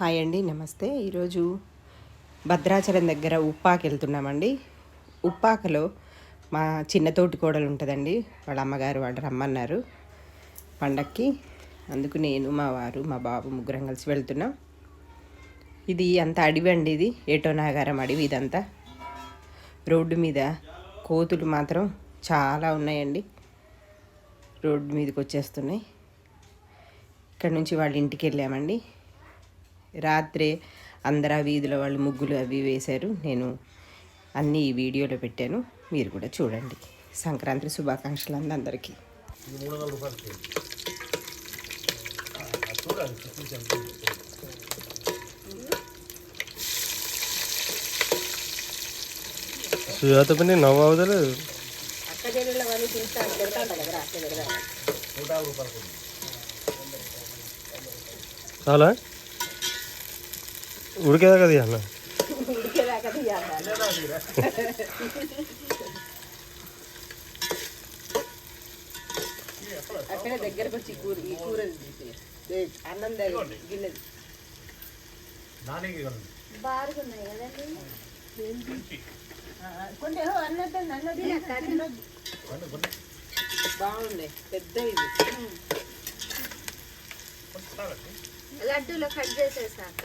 Hi అండి నమస్తే. ఈరోజు భద్రాచలం దగ్గర ఉప్పాకి వెళ్తున్నామండి. ఉప్పాకలో మా చిన్న తోటి కోడలు ఉంటుందండి. వాళ్ళ అమ్మగారు వాళ్ళు రమ్మన్నారు పండక్కి. అందుకు నేను మా వారు మా బాబు ముగ్గురం కలిసి వెళ్తున్నాం. ఇది అంత అడవి అండి ఇది ఏటో నాగారం అడవి ఇదంతా. రోడ్డు మీద కోతులు మాత్రం చాలా ఉన్నాయండి. రోడ్డు మీదకి వచ్చేస్తున్నాయి. ఇక్కడ నుంచి వాళ్ళ ఇంటికి వెళ్ళామండి. రాత్రే అందరు ఆ వీధిలో వాళ్ళు ముగ్గులు అవి వేశారు. నేను అన్నీ ఈ వీడియోలో పెట్టాను. మీరు కూడా చూడండి. సంక్రాంతి శుభాకాంక్షలు అండి అందరికీ సుజాత పని నవ్వు అవదలేదు చాలా? ఉడికేదాకా తీయాల? అక్కడ దగ్గరకు వచ్చి కూర ఈ కూర అన్నం గిన్నె బాగున్నాయి కదండి. కొంచెం అన్నట్టు అన్నది బాగుంది. పెద్ద ఇది. లడ్డూలో కట్ చేసేసాక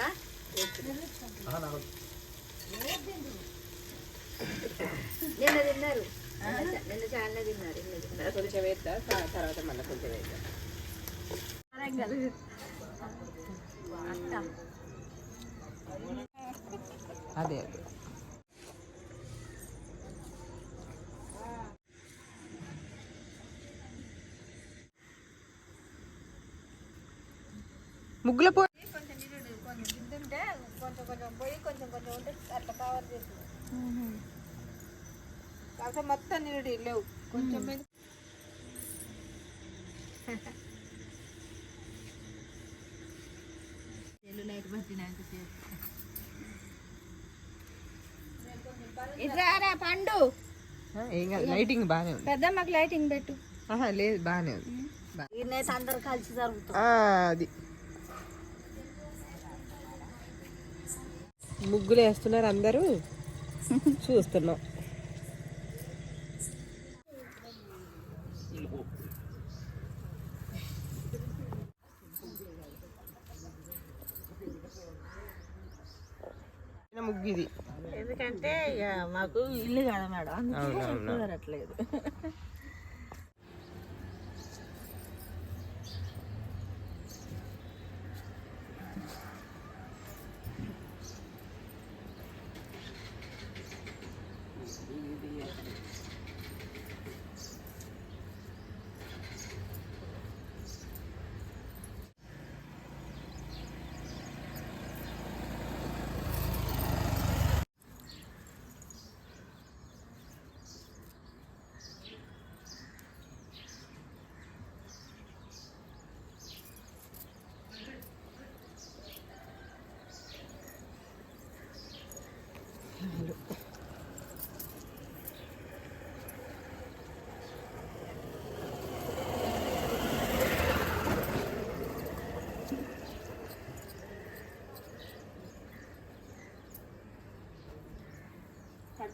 నిన్న తిన్నారు. నిన్న చాలా తిన్నారు. కొంచెం వేద్దా? త- తర్వాత మళ్ళీ కొంచెం వేద్దాం? అదే అదే. ముగ్గుల పో కొంచెం నిరుడు కొంచెం తింటుంటే కొంచెం కొంచెం పోయి కొంచెం కొంచెం ఉంటే అట్లా కవర్ చేస్తుంది. కాకపోతే మొత్తం నిరుడు లేవు. కొంచెం మీద లైట్ పట్టినాక పండు? ఆ, ఏం కాదు లైటింగ్ బాగానే ఉంది. పెద్ద మాకు లైటింగ్ పెట్టు లేదు బాగానే ఉంది. అందరు కలిసి జరుగుతాం ఆ, అది. ముగ్గులు వేస్తున్నారు అందరూ. చూస్తున్నాం. ముగ్గు ఇది. ఎందుకంటే మాకు ఇల్లు కదా మేడం. అవునవును. కుదరట్లేదు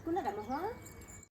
我那干什么？